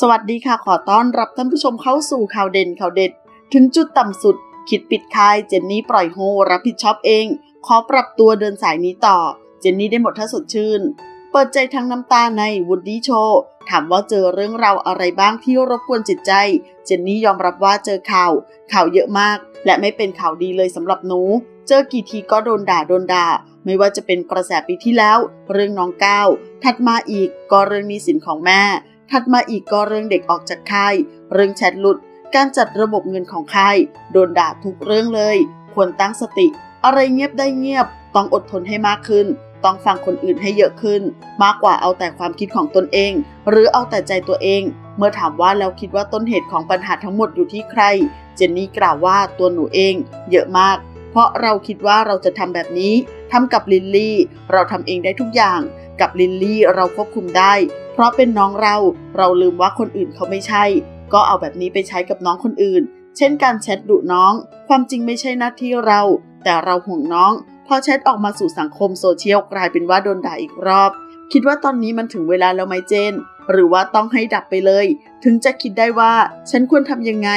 สวัสดีค่ะขอต้อนรับท่านผู้ชมเข้าสู่ข่าวเด่นข่าวเด็ด ถึงจุดต่ำสุด คิดปิดค่ายเจนนี่ปล่อยโฮรับผิดชอบเอง ขอปรับตัวเดินสายนี้ต่อ เจนนี่ได้หมดถ้าสดชื่น เปิดใจทั้งน้ำตาในวูดดี้โชว์ถามว่าเจอเรื่องราวอะไรบ้างที่รบกวนจิตใจ เจนนี่ยอมรับว่าเจอข่าว ข่าวเยอะมาก และไม่เป็นข่าวดีเลยสำหรับหนู เจอกี่ทีก็โดนด่าโดนด่า ไม่ว่าจะเป็นกระแสปีที่แล้ว เรื่องน้องก้าวถัดมาอีกก็เรื่องหนี้สินของแม่ ถัดมาอีกก็เรื่องเด็กออกจากค่าย เรื่องแชทหลุด การจัดระบบเงินของค่าย โดนด่าทุกเรื่องเลย ควรตั้งสติ อะไรเงียบได้เงียบ ต้องอดทนให้มากขึ้น ต้องฟังคนอื่นให้เยอะขึ้น มากกว่าเอาแต่ความคิดของตนเอง หรือเอาแต่ใจตัวเอง เมื่อถามว่าแล้วคิดว่าต้นเหตุของปัญหาทั้งหมดอยู่ที่ใคร เจนนี่กล่าวว่าตัวหนูเอง เยอะมาก เพราะเราคิดว่าเราจะทำแบบนี้ทำกับลินลี่ เราทำเองได้ทุกอย่าง กับลินลี่เราควบคุมได้ เพราะเป็นน้องเราเราลืมว่าคนอื่นเขาไม่ใช่ ก็เอาแบบนี้ไปใช้กับน้องคนอื่น เช่นการแชทดุน้อง ความจริงไม่ใช่หน้าที่เรา แต่เราห่วงน้อง พอแชทออกมาสู่สังคมโซเชียลกลายเป็นว่าโดนด่าอีกรอบ คิดว่าตอนนี้มันถึงเวลาแล้วไหมเจน หรือว่าต้องให้ดับไปเลย ถึงจะคิดได้ว่าฉันควรทำยังไง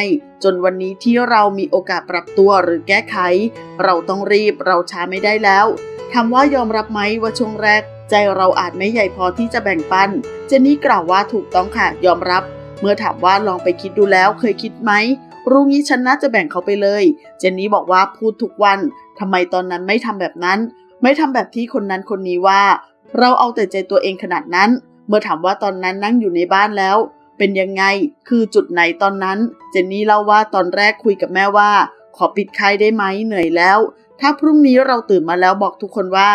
จนวันนี้ที่เรามีโอกาสปรับตัวหรือแก้ไข เราต้องรีบเราช้าไม่ได้แล้วถามว่ายอมรับไหมว่าช่วงแรก ใจเราอาจไม่ใหญ่พอที่จะแบ่งปัน เจนนี่กล่าวว่าถูกต้องค่ะยอมรับ เมื่อถามว่าลองไปคิดดูแล้วเคยคิดไหมรู้งี้ฉันน่าจะแบ่งเขาไปเลย เจนนี่บอกว่าพูดทุกวันทำไมตอนนั้นไม่ทำแบบนั้น ไม่ทำแบบที่คนนั้นคนนี้ว่า เราเอาแต่ใจตัวเองขนาดนั้น เมื่อถามว่าตอนนั้นนั่งอยู่ในบ้านแล้ว เป็นยังไง คือจุดไหนตอนนั้น เจนนี่เล่าว่าตอนแรกคุยกับแม่ว่า ขอปิดค่ายได้ไหมเหนื่อยแล้ว ถ้าพรุ่งนี้เราตื่นมาแล้วบอกทุกคนว่า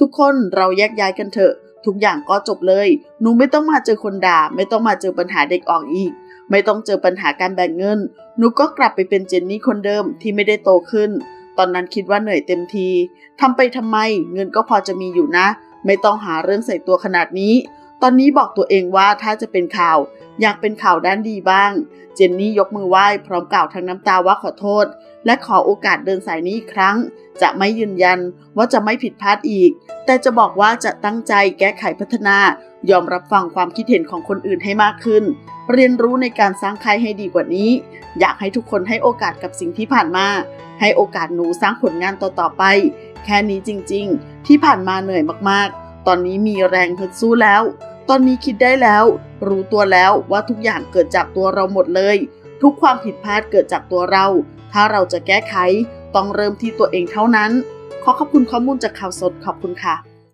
ทุกคนเราแยกย้ายกันเถอะ ทุกอย่างก็จบเลย หนูไม่ต้องมาเจอคนด่า ไม่ต้องมาเจอปัญหาเด็กออกอีก ไม่ต้องเจอปัญหาการแบ่งเงิน หนูก็กลับไปเป็นเจนนี่คนเดิมที่ไม่ได้โตขึ้น ตอนนั้นคิดว่าเหนื่อยเต็มทีทำไปทำไม เงินก็พอจะมีอยู่นะ ไม่ต้องหาเรื่องใส่ตัวขนาดนี้ ตอนนี้บอกตัวเองว่าถ้าจะเป็นข่าว อยากเป็นข่าวด้านดีบ้าง เจนนี่ยกมือไหว้พร้อมกล่าวทั้งน้ำตาว่าขอโทษ และขอโอกาสเดินสายนี้อีกครั้ง จะไม่ยืนยันว่าจะไม่ผิดพลาดอีก แต่จะบอกว่าจะตั้งใจแก้ไขพัฒนา ยอมรับฟังความคิดเห็นของคนอื่นให้มากขึ้น เรียนรู้ในการสร้างค่ายให้ดีกว่านี้ อยากให้ทุกคนให้โอกาสกับสิ่งที่ผ่านมา ให้โอกาสหนูสร้างผลงานต่อๆไป แค่นี้จริง ๆ ที่ผ่านมาเหนื่อยมากๆ ตอนนี้มีแรงฮึดสู้แล้ว ตอนนี้คิดได้แล้ว รู้ตัวแล้วว่าทุกอย่างเกิดจากตัวเราหมดเลย ทุกความผิดพลาดเกิดจากตัวเรา ถ้าเราจะแก้ไข ต้องเริ่มที่ตัวเองเท่านั้น ขอขอบคุณข้อมูลจากข่าวสดขอบคุณค่ะ